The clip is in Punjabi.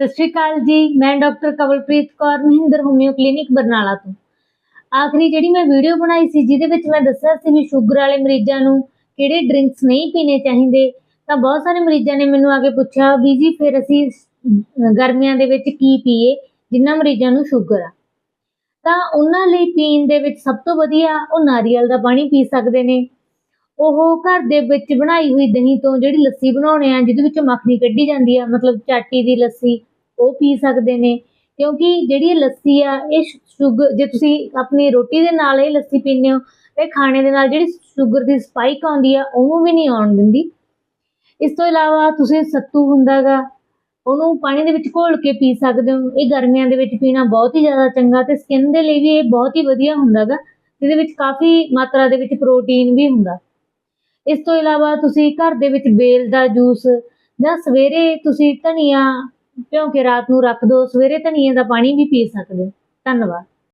ਸਤਿ ਸ਼੍ਰੀ ਅਕਾਲ ਜੀ, ਮੈਂ doctor Kawalpreet Kaur, Mahinder homeo clinic Barnala ਤੋਂ। ਆਖਰੀ ਜਿਹੜੀ ਮੈਂ ਵੀਡੀਓ ਬਣਾਈ ਸੀ, ਜਿਹਦੇ ਵਿੱਚ ਮੈਂ ਦੱਸਿਆ ਸੀ ਵੀ ਸ਼ੂਗਰ ਵਾਲੇ ਮਰੀਜ਼ਾਂ ਨੂੰ ਕਿਹੜੇ ਡਰਿੰਕਸ ਨਹੀਂ ਪੀਣੇ ਚਾਹੀਦੇ, ਤਾਂ ਬਹੁਤ ਸਾਰੇ ਮਰੀਜ਼ਾਂ ਨੇ ਮੈਨੂੰ ਆ ਕੇ ਪੁੱਛਿਆ ਵੀ ਜੀ, ਫਿਰ ਅਸੀਂ ਗਰਮੀਆਂ ਦੇ ਵਿੱਚ ਕੀ ਪੀਏ ਜਿਨ੍ਹਾਂ ਮਰੀਜ਼ਾਂ ਨੂੰ ਸ਼ੂਗਰ ਆ। ਤਾਂ ਉਹਨਾਂ ਲਈ ਪੀਣ ਦੇ ਵਿੱਚ ਸਭ ਤੋਂ ਵਧੀਆ ਉਹ ਨਾਰੀਅਲ ਦਾ ਪਾਣੀ ਪੀ ਸਕਦੇ ਨੇ। ਉਹ ਘਰ ਦੇ ਵਿੱਚ ਬਣਾਈ ਹੋਈ ਦਹੀਂ ਤੋਂ ਜਿਹੜੀ ਲੱਸੀ ਬਣਾਉਣੇ ਆ, ਜਿਹਦੇ ਵਿੱਚੋਂ ਮੱਖਣੀ ਕੱਢੀ ਜਾਂਦੀ ਆ, ਮਤਲਬ ਚਾਟੀ ਦੀ ਲੱਸੀ, ਉਹ ਪੀ ਸਕਦੇ ਨੇ। ਕਿਉਂਕਿ ਜਿਹੜੀ ਇਹ ਲੱਸੀ ਆ, ਇਹ ਸ਼ੂਗਰ ਜੇ ਤੁਸੀਂ ਆਪਣੀ ਰੋਟੀ ਦੇ ਨਾਲ ਇਹ ਲੱਸੀ ਪੀਂਦੇ ਹੋ ਇਹ ਖਾਣੇ ਦੇ ਨਾਲ ਜਿਹੜੀ ਸ਼ੂਗਰ ਦੀ ਸਪਾਈਕ ਆਉਂਦੀ ਆ ਉਹ ਵੀ ਨਹੀਂ ਆਉਣ ਦਿੰਦੀ। ਇਸ ਤੋਂ ਇਲਾਵਾ ਤੁਸੀਂ ਸੱਤੂ ਹੁੰਦਾਗਾ ਉਹਨੂੰ ਪਾਣੀ ਦੇ ਵਿੱਚ ਘੋਲ ਕੇ ਪੀ ਸਕਦੇ ਹੋ। ਇਹ ਗਰਮੀਆਂ ਦੇ ਵਿੱਚ ਪੀਣਾ ਬਹੁਤ ਹੀ ਜ਼ਿਆਦਾ ਚੰਗਾ ਤੇ ਸਕਿਨ ਦੇ ਲਈ ਵੀ ਇਹ ਬਹੁਤ ਹੀ ਵਧੀਆ ਹੁੰਦਾਗਾ ਜਿਹਦੇ ਵਿੱਚ ਕਾਫੀ ਮਾਤਰਾ ਦੇ ਵਿੱਚ ਪ੍ਰੋਟੀਨ ਵੀ ਹੁੰਦਾ। ਇਸ ਤੋਂ ਇਲਾਵਾ ਤੁਸੀਂ ਘਰ ਦੇ ਵਿੱਚ ਬੇਲ ਦਾ ਜੂਸ ਜਾਂ ਸਵੇਰੇ ਤੁਸੀਂ ਧਨੀਆ ਭਿਉਂ ਕੇ ਰਾਤ ਨੂੰ ਰੱਖ ਦਿਓ, ਸਵੇਰੇ ਧਨੀਏ ਦਾ ਪਾਣੀ ਵੀ ਪੀ ਸਕਦੇ ਹੋ। ਧੰਨਵਾਦ।